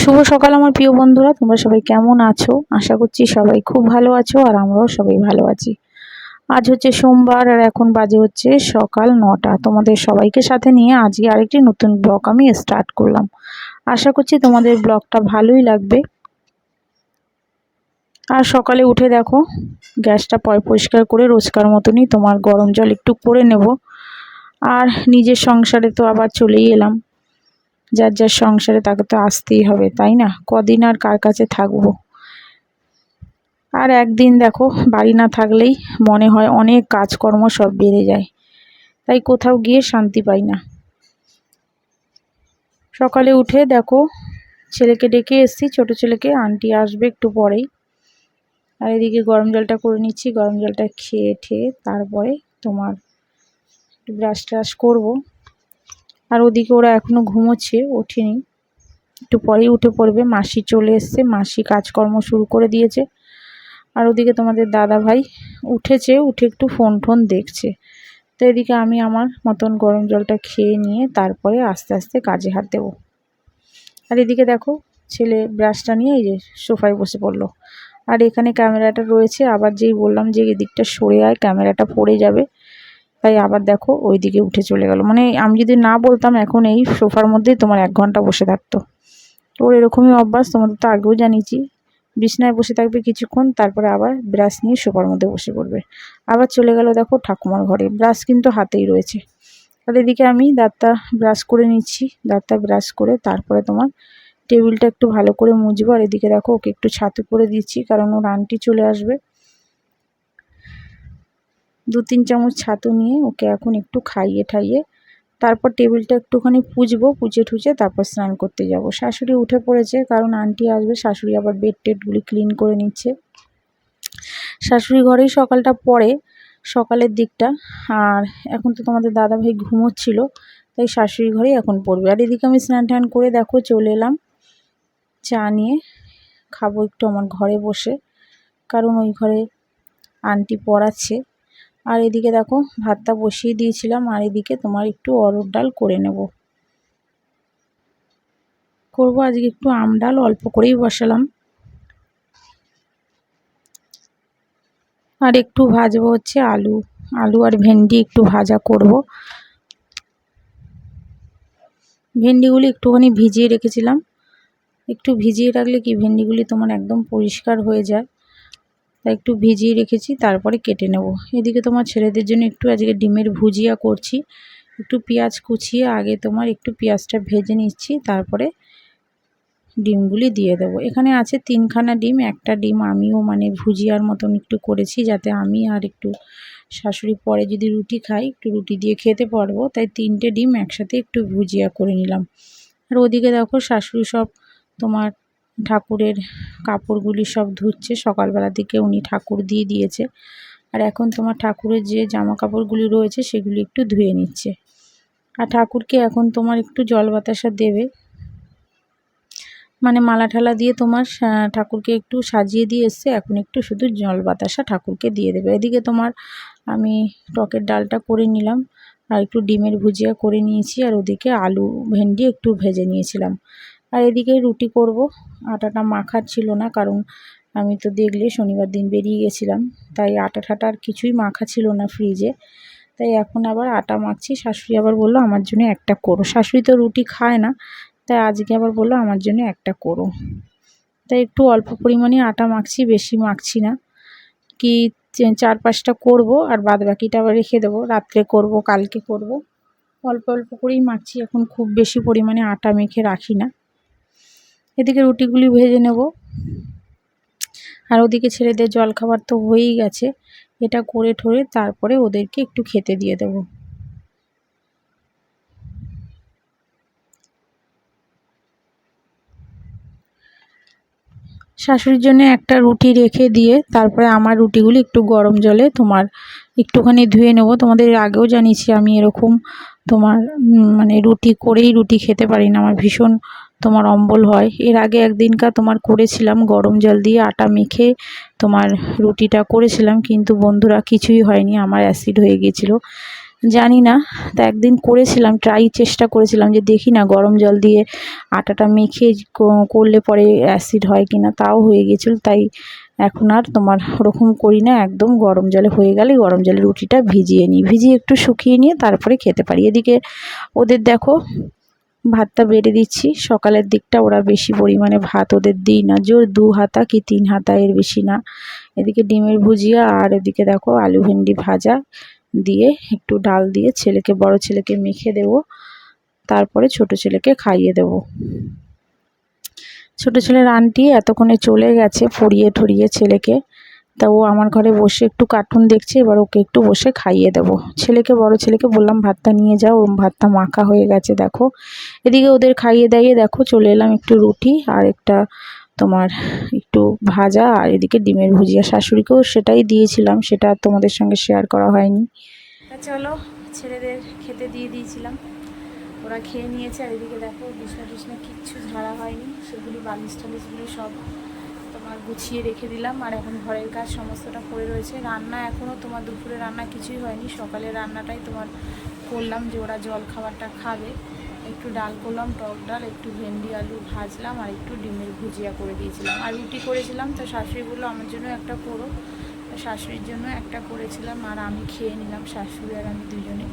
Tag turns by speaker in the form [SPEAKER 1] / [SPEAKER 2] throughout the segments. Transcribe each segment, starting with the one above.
[SPEAKER 1] শুভ সকাল আমার প্রিয় বন্ধুরা, তোমরা সবাই কেমন আছো? আশা করছি সবাই খুব ভালো আছো আর আমরাও সবাই ভালো আছি। আজ হচ্ছে সোমবার আর এখন বাজে হচ্ছে সকাল নটা। তোমাদের সবাইকে সাথে নিয়ে আজকে আরেকটি নতুন ব্লগ আমি স্টার্ট করলাম। আশা করছি তোমাদের ব্লগটা ভালোই লাগবে। আর সকালে উঠে দেখো, গ্যাসটা পরিষ্কার করে রোজকার মতনই তোমার গরম জল একটু করে নেব। আর নিজের সংসারে তো আবার চলেই এলাম। যার যার সংসারে তাকে তো আসতেই হবে, তাই না? কদিন আর কার কাছে থাকব? আর একদিন দেখো, বাড়ি না থাকলেই মনে হয় অনেক কাজকর্ম সব বেড়ে যায়। তাই কোথাও গিয়ে শান্তি পাই না। সকালে উঠে দেখো, ছেলেকে ডেকে এসছি, ছোট ছেলেকে, আন্টি আসবে একটু পরেই। আর এদিকে গরম জলটা করে নিচ্ছি, গরম জলটা খেয়ে, ঠেয়ে তারপরে তোমার ব্রাশ ট্রাশ করব। আর ওদিকে ওরা এখনও ঘুমোচ্ছে, ওঠেনি। একটু পরেই উঠে পড়বে। মাসি চলে এসছে, মাসি কাজকর্ম শুরু করে দিয়েছে। আর ওদিকে তোমাদের দাদা ভাই উঠেছে, উঠে একটু ফোন টোন দেখছে। তো এদিকে আমি আমার মতন গরম জলটা খেয়ে নিয়ে তারপরে আস্তে আস্তে কাজে হাত দেবো। আর এদিকে দেখো, ছেলে ব্রাশটা নিয়ে এই যে সোফায় বসে পড়ল। আর এখানে ক্যামেরাটা রয়েছে, আবার যেই বললাম যে এদিকটা সরে আয়, ক্যামেরাটা পড়ে যাবে। তাই আবার দেখো ওই দিকে উঠে চলে গেল। মানে আমি যদি না বলতাম এখন এই সোফার মধ্যেই তোমার এক ঘণ্টা বসে থাকতো। ওর এরকমই অভ্যাস, তোমাদের তো আগেও জানিয়েছি। বিছনায় বসে থাকবে কিছুক্ষণ, তারপরে আবার ব্রাশ নিয়ে সোফার মধ্যে বসে পড়বে। আবার চলে গেল দেখো ঠাকুমার ঘরে, ব্রাশ কিন্তু হাতেই রয়েছে। আর এদিকে আমি দাঁতটা ব্রাশ করে নিচ্ছি, দাঁতটা ব্রাশ করে তারপরে তোমার টেবিলটা একটু ভালো করে মুছবো। আর এদিকে দেখো ওকে একটু ছাতু করে দিচ্ছি, কারণ ওর আন্টি চলে আসবে। দু তিন চামচ ছাতু নিয়ে ওকে এখন একটু খাইয়ে ঠাইয়ে তারপর টেবিলটা একটুখানি পুজবো, পুজে ঠুজে তারপর স্নান করতে যাব। শাশুড়ি উঠে পড়েছে কারণ আন্টি আসবে, শাশুড়ি আবার বেড টেডগুলি ক্লিন করে নিচ্ছে। শাশুড়ি ঘরেই সকালটা পড়ে সকালের দিকটা। আর এখন তো তোমাদের দাদাভাই ঘুমোচ্ছিল, তাই শাশুড়ি ঘরেই এখন পড়বে। আর এদিকে আমি স্নান টান করে দেখো চলে এলাম, চা নিয়ে খাব একটু আমার ঘরে বসে, কারণ ওই ঘরে আন্টি পড়াচ্ছে। আর এদিকে দেখো, ভাতটা বসিয়ে দিয়েছিলাম, আর এদিকে তোমার একটু অরড় ডাল করে নেব। করব আজকে একটু আম ডাল, অল্প করেই বসালাম। আর একটু ভাজবো হচ্ছে আলু আলু আর ভেন্ডি একটু ভাজা করব। ভেন্ডিগুলি একটুখানি ভিজিয়ে রেখেছিলাম। একটু ভিজিয়ে রাখলে কি, ভেন্ডিগুলি তোমার একদম পরিষ্কার হয়ে যায়। তাই একটু ভিজিয়ে রেখেছি, তারপরে কেটে নেব। এদিকে তোমার ছেলেদের জন্য একটু আজকে ডিমের ভুজিয়া করছি। একটু পেঁয়াজ কুচিয়ে আগে তোমার একটু পেঁয়াজটা ভেজে নিচ্ছি, তারপরে ডিমগুলি দিয়ে দেবো। এখানে আছে তিনখানা ডিম, একটা ডিম আমিও মানে ভুজিয়ার মতন একটু করেছি যাতে আমি আর একটু শাশুড়ি পরে যদি রুটি খাই, একটু রুটি দিয়ে খেতে পারব, তাই তিনটে ডিম একসাথে একটু ভুজিয়া করে নিলাম। আর ওদিকে দেখো শাশুড়ি সব তোমার ঠাকুরের কাপড়গুলি সব ধুচ্ছে। সকালবেলা দিকে উনি ঠাকুর দিয়ে দিয়েছে। আর এখন তোমার ঠাকুরের যে জামা কাপড়গুলি রয়েছে, সেগুলি একটু ধুয়ে নিচ্ছে। আর ঠাকুরকে এখন তোমার একটু জল বাতাসা দেবে। মানে মালা ঠালা দিয়ে তোমার ঠাকুরকে একটু সাজিয়ে দিয়ে এসছে। এখন একটু শুধু জল বাতাসা ঠাকুরকে দিয়ে দেবে। এদিকে তোমার আমি টকের ডালটা করে নিলাম। আর একটু ডিমের ভুজিয়া করে নিয়েছি। আর ওদিকে আলু ভেন্ডি একটু ভেজে নিয়েছিলাম। আর এদিকে রুটি করব। আটাটা মাখার ছিল না, কারণ আমি তো দেখলে শনিবার দিন বেরিয়ে গেছিলাম। তাই আটা ঠাটা আর কিছুই মাখা ছিল না ফ্রিজে তাই এখন আবার আটা মাখছি। শাশুড়ি আবার বলল, আমার জন্য একটা করো। শাশুড়ি তো রুটি খায় না, তাই আজকে আবার বলল, আমার জন্য একটা করো। তাই একটু অল্প পরিমাণে আটা মাখছি, বেশি মাখছি না। কি চার পাঁচটা করব আর বাদ বাকিটা আবার রেখে দেবো। রাত্রে করব, কালকে করব। অল্প অল্প করেই মাখছি। এখন খুব বেশি পরিমাণে আটা মেখে রাখি না। এদিকে রুটিগুলি ভেজে নেব। আর ওদিকে ছেলেদের জলখাবার তো হয়েই গেছে। এটা করে ঠরে তারপরে ওদেরকে একটু খেতে দিয়ে দেব। শাশুড়ির জন্য একটা রুটি রেখে দিয়ে তারপরে আমার রুটিগুলি একটু গরম জলে তোমার একটুখানি ধুয়ে নেব। তোমাদের আগেও জানিয়েছি আমি এরকম তোমার মানে রুটি করেই রুটি খেতে পারি না। আমার ভীষণ তোমার অম্বল হয়। এর আগে একদিনকার তোমার করেছিলাম গরম জল দিয়ে আটা মেখে তোমার রুটিটা করেছিলাম, কিন্তু বন্ধুরা কিছুই হয়নি, আমার অ্যাসিড হয়ে গিয়েছিল। জানি না, তা একদিন করেছিলাম, ট্রাই চেষ্টা করেছিলাম যে দেখি না গরম জল দিয়ে আটাটা মেখে করলে পরে অ্যাসিড হয় কি না তাও হয়ে গেছিল তাই এখন আর তোমার ওরকম করি না, একদম গরম জলে হয়ে গেলে গরম জলে রুটিটা ভিজিয়ে নিই। ভিজিয়ে একটু শুকিয়ে নিয়ে তারপরে খেতে পারি। এদিকে ওদের দেখো ভাতটা বেড়ে দিচ্ছি। সকালের দিকটা ওরা বেশি পরিমাণে ভাত ওদের দিই না। জোর দু হাতা কি তিন হাতা এর বেশি না। এদিকে ডিমের ভুজিয়া আর এদিকে দেখো আলু ভেন্ডি ভাজা দিয়ে একটু ডাল দিয়ে ছেলেকে, বড় ছেলেকে মেখে দেব। তারপরে ছোট ছেলেকে খাইয়ে দেব। ছোট ছেলের আন্টি এতক্ষণে চলে গেছে, পড়িয়ে ঠরিয়ে ছেলেকে। তা ও আমার ঘরে বসে একটু কার্টুন দেখছে, এবার ওকে একটু বসে খাইয়ে দেবো। ছেলেকে, বড় ছেলেকে বললাম, ভাতটা নিয়ে যাও ওরম ভাতটা মাখা হয়ে গেছে, দেখো। এদিকে ওদের খাইয়ে দাইয়ে দেখো, চলে এলাম একটু রুটি আর একটা তোমার একটু ভাজা আর এদিকে ডিমের ভুজিয়া। শাশুড়িকেও সেটাই দিয়েছিলাম, সেটা তোমাদের সঙ্গে শেয়ার করা হয়নি। চলো, ছেলেদের খেতে দিয়ে দিয়েছিলাম। ওরা খেয়ে নিয়েছে আর এদিকে দেখো বিছনা টিছনা কিচ্ছু ঝাড়া হয়নি, সেগুলি বালিশ টালিশগুলি সব তোমার গুছিয়ে রেখে দিলাম, আর এখন ঘরের কাজ সমস্তটা পড়ে রয়েছে। রান্না এখনও তোমার দুপুরে রান্না কিছুই হয়নি, সকালে রান্নাটাই তোমার করলাম যে ওরা জল খাবারটা খাবে। একটু ডাল করলাম, টক ডাল, একটু ভেন্ডি আলু ভাজলাম, আর একটু ডিমের ভুজিয়া করে দিয়েছিলাম। আর রুটি করেছিলাম, তো শাশুড়ি বলল, আমার জন্য একটা করো। শাশুড়ির জন্য একটা করেছিলাম, আর আমি খেয়ে নিলাম, শাশুড়ি আর আমি দুজনে।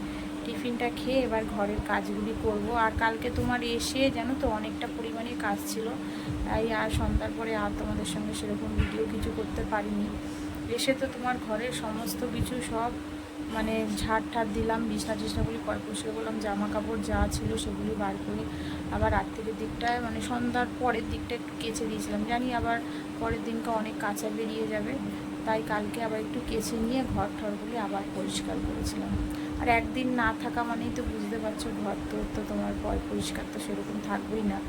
[SPEAKER 1] টিফিনটা খেয়ে এবার ঘরের কাজগুলি করব। আর কালকে তোমার এসে জানো তো, অনেকটা পরিমাণে কাজ ছিল। তাই আর সন্ধ্যার পরে আর তোমাদের সঙ্গে সেরকম ভিডিও কিছু করতে পারিনি। এসে তো তোমার ঘরের সমস্ত কিছু সব মানে ঝাড় ঠাট দিলাম, বিছনা টিছনাগুলি পর পরিষ্কার করলাম জামা কাপড় যা ছিল সেগুলি বার করে আবার রাত্রির দিকটায় মানে সন্ধ্যার পরের দিকটা একটু কেচে দিয়েছিলাম। জানি আবার পরের দিনকে অনেক কাঁচা বেরিয়ে যাবে। তাই কালকে আবার একটু কেচে নিয়ে ঘর ঠরগুলি আবার পরিষ্কার করেছিলাম। আর একদিন না থাকা মানেই তো বুঝতে পারছ ঘর তো তো তোমার পয় পরিষ্কার তো সেরকম থাকবেই না।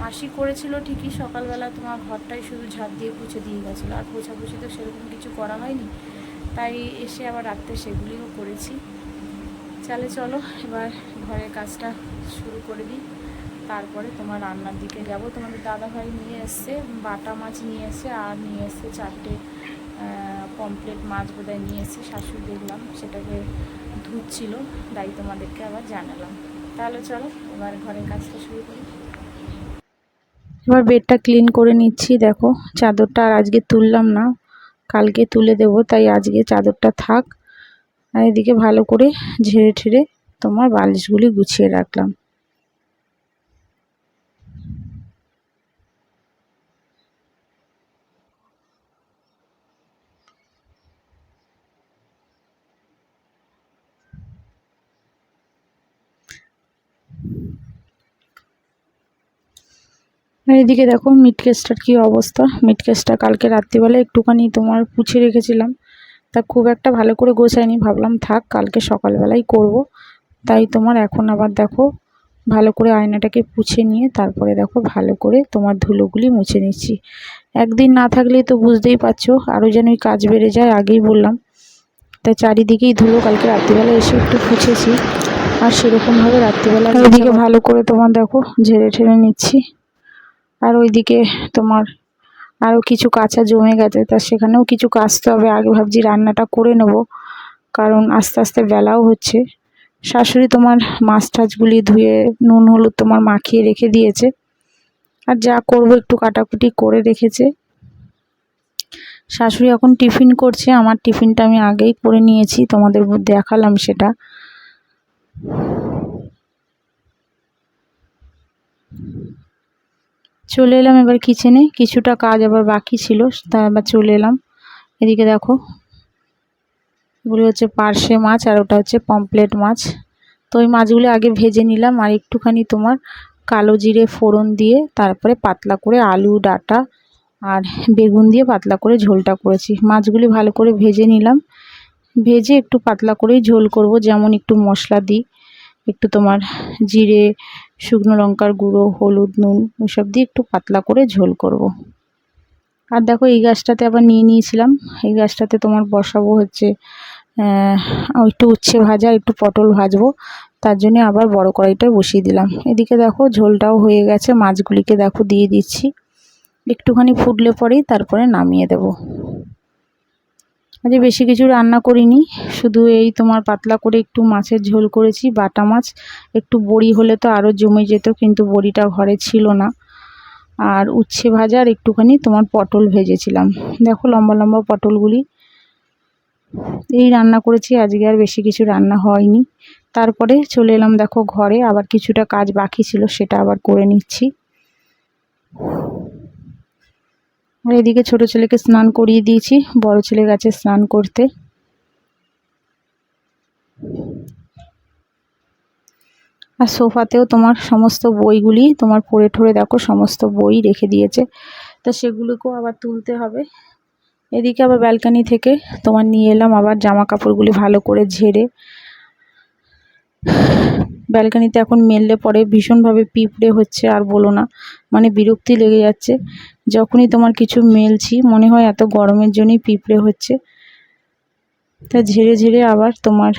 [SPEAKER 1] মাসি করেছিল ঠিকই, সকালবেলা তোমার ঘরটাই শুধু ঝাঁপ দিয়ে পুছে দিয়ে গেছিল। আর পোছাপুছি তো সেরকম কিছু করা হয়নি, তাই এসে আবার রাত্রে সেগুলিও করেছি। চালে চলো, এবার ঘরের কাজটা শুরু করে দিই। তারপরে তোমার রান্নার দিকে যাব। তোমাদের দাদাভাই নিয়ে এসছে, বাটা মাছ নিয়ে এসে আর নিয়ে এসছে চারটে পমপ্লেট মাছ বোধহয় নিয়ে এসে শাশুড়ি দেখলাম, সেটাকে ধুচ্ছিল, তাই তোমাদেরকে আবার জানালাম। তাহলে চলো, এবার ঘরের কাজটা শুরু করি। এবার বেডটা ক্লিন করে নিচ্ছি, দেখো, চাদরটা আর আজকে তুললাম না, কালকে তুলে দেব, তাই আজকে চাদরটা থাক। আর এদিকে ভালো করে ঝেড়ে ঠেড়ে তোমার বালিশগুলি গুছিয়ে রাখলাম। আর এদিকে দেখো মিট কেসটার কী অবস্থা। মিট কেসটা কালকে রাত্রিবেলা একটুখানি তোমার পুছে রেখেছিলাম। তা খুব একটা ভালো করে গোছায়নি ভাবলাম থাক কালকে সকালবেলাই করব। তাই তোমার এখন আবার দেখো ভালো করে আয়নাটাকে পুছে নিয়ে তারপরে দেখো ভালো করে তোমার ধুলোগুলি মুছে নিচ্ছি। একদিন না থাকলেই তো বুঝতেই পারছ আরও যেন ওই কাজ বেড়ে যায় আগেই বললাম। তাই চারিদিকেই ধুলো কালকে রাত্রিবেলা এসে একটু পুছেছি। আর সেরকমভাবে রাত্রিবেলা ওইদিকে ভালো করে তোমার দেখো ঝেড়ে ঠেড়ে নিচ্ছি। আর ওইদিকে তোমার আরও কিছু কাঁচা জমে গেছে, তা সেখানেও কিছু কাচতে হবে। আগে ভাবছি রান্নাটা করে নেব, কারণ আস্তে আস্তে বেলাও হচ্ছে। শাশুড়ি তোমার মাছ টাছগুলি ধুয়ে নুন, হলুদ তোমার মাখিয়ে রেখে দিয়েছে। আর যা করব একটু কাটাকুটি করে রেখেছে। শাশুড়ি এখন টিফিন করছে, আমার টিফিনটা আমি আগেই করে নিয়েছি, তোমাদের দেখালাম সেটা। চলে এলাম এবার কিচেনে কিছুটা কাজ আবার বাকি ছিল, তা আবার চলে এলাম। এদিকে দেখো, এগুলি হচ্ছে পার্শে মাছ আর ওটা হচ্ছে পমপ্লেট মাছ। তো ওই মাছগুলো আগে ভেজে নিলাম আর একটুখানি তোমার কালো জিরে ফোড়ন দিয়ে তারপরে পাতলা করে আলু, ডাটা আর বেগুন দিয়ে পাতলা করে ঝোলটা করেছি। মাছগুলি ভালো করে ভেজে নিলাম। ভেজে একটু পাতলা করেই ঝোল করব, যেমন একটু মশলা দিই, একটু তোমার জিরে শুকনো লঙ্কার গুঁড়ো, হলুদ, নুন ওইসব দিয়ে একটু পাতলা করে ঝোল করব। আর দেখো এই গাছটাতে আবার নিয়ে নিয়েছিলাম। এই গাছটাতে তোমার বসাবো হচ্ছে একটু উচ্ছে ভাজা, একটু পটল ভাজবো। তার জন্য আবার বড় কড়াইটা বসিয়ে দিলাম। এদিকে দেখো ঝোলটাও হয়ে গেছে, মাছগুলিকে দেখো দিয়ে দিচ্ছি। একটুখানি ফুটলে পরেই তারপরে নামিয়ে দেব। আজকে বেশি কিছু রান্না করিনি। শুধু এই তোমার পাতলা করে একটু মাছের ঝোল করেছি, বাটা মাছ। একটু বড়ি হলে তো আরও জমে যেত, কিন্তু বড়িটা ঘরে ছিল না। আর উচ্ছে ভাজা আর একটুখানি তোমার পটল ভেজেছিলাম। দেখো লম্বা লম্বা পটলগুলি। এই রান্না করেছি, আজকে আর বেশি কিছু রান্না হয়নি। তারপরে চলে এলাম দেখো ঘরে, আবার কিছুটা কাজ বাকি ছিল, সেটা আবার করে নিচ্ছি। আর এদিকে ছোট ছেলেকে স্নান করিয়ে দিয়েছি, বড় ছেলে গেছে স্নান করতে। আর সোফাতেও তোমার সমস্ত বইগুলি, তোমার পড়ে ঠরে দেখো, সমস্ত বই রেখে দিয়েছে। তা সেগুলোকেও আবার তুলতে হবে। এদিকে আবার ব্যালকানি থেকে তোমার নিয়ে এলাম আবার জামা কাপড়গুলি ভালো করে ঝেড়ে। ব্যালকানিতে এখন মেললে পরে ভীষণভাবে পিঁপড়ে হচ্ছে আর বলো না। মানে বিরক্তি লেগে যাচ্ছে। যখনই তোমার কিছু মেলছি, মনে হয় এত গরমের জন্যই পিঁপড়ে হচ্ছে। তা ঝেড়ে ঝেড়ে আবার তোমার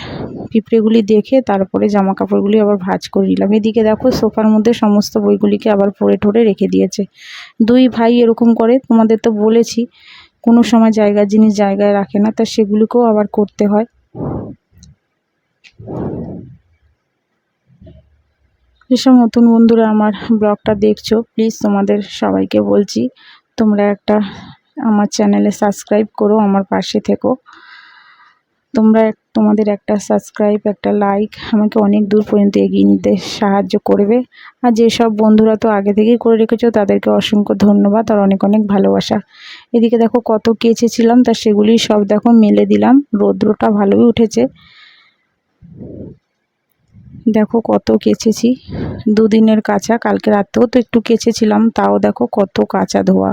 [SPEAKER 1] পিঁপড়েগুলি দেখে তারপরে জামা কাপড়গুলি আবার ভাজ করে নিলাম। এদিকে দেখো, সোফার মধ্যে সমস্ত বইগুলিকে আবার পড়ে ঠরে রেখে দিয়েছে। দুই ভাই এরকম করে, তোমাদের তো বলেছি, কোনো সময় জায়গার জিনিস জায়গায় রাখে না, তা সেগুলিকেও আবার করতে হয়। যেসব নতুন বন্ধুরা আমার ব্লগটা দেখছ প্লিজ তোমাদের সবাইকে বলছি, তোমরা একটা আমার চ্যানেলে সাবস্ক্রাইব করো, আমার পাশে থেকো। তোমরা তোমাদের একটা সাবস্ক্রাইব একটা লাইক আমাকে অনেক দূর পর্যন্ত এগিয়ে নিতে সাহায্য করবে। আর যেসব বন্ধুরা তো আগে থেকেই করে রেখেছো, তাদেরকে অসংখ্য ধন্যবাদ আর অনেক অনেক ভালোবাসা। এদিকে দেখো কত কেচেছিলাম, তা সেগুলি সব দেখো মেলে দিলাম, রৌদ্রটা ভালোই উঠেছে। দেখো কত কেচেছি। দুদিনের কাঁচা, কালকে রাতেও তো একটু কেচেছিলাম, তাও দেখো কত কাঁচা ধোয়া।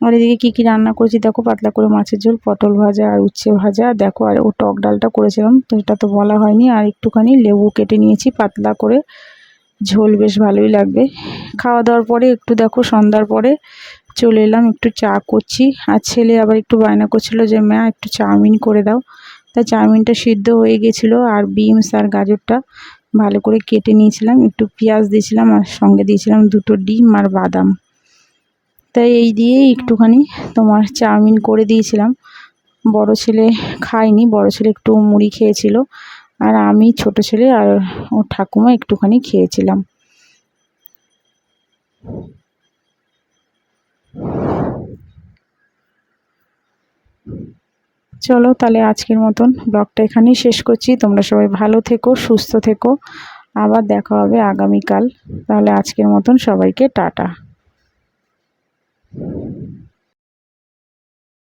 [SPEAKER 1] আর এদিকে কী কী রান্না করেছি দেখো, পাতলা করে মাছের ঝোল, পটল ভাজা আর উচ্ছে ভাজা। দেখো, আর ও টক ডালটা করেছিলাম, তো এটা তো বলা হয়নি। আর একটুখানি লেবু কেটে নিয়েছি, পাতলা করে। ঝোল বেশ ভালোই লাগবে। খাওয়া দাওয়ার পরে একটু দেখো, সন্ধ্যার পরে চলে এলাম, একটু চা করছি। আর ছেলে আবার একটু বায়না করছিল যে ম্যা একটু চাউমিন করে দাও। তা চাউমিনটা সিদ্ধ হয়ে গেছিল আর বিনস আর গাজরটা ভালো করে কেটে নিয়েছিলাম, একটু পেঁয়াজ দিয়েছিলাম আর সঙ্গে দিয়েছিলাম দুটো ডিম আর বাদাম। তাই এই দিয়েই একটুখানি তোমার চাউমিন করে দিয়েছিলাম। বড় ছেলে খায়নি, বড় ছেলে একটু মুড়ি খেয়েছিল আর আমি ছোট ছেলে আর ও ঠাকুমা একটুখানি খেয়েছিলাম। চলো তাহলে আজকের মতন ব্লগটা এখানেই শেষ করছি। তোমরা সবাই ভালো থেকো, সুস্থ থেকো। আবার দেখা হবে আগামীকাল। তাহলে আজকের মতন সবাইকে টাটা।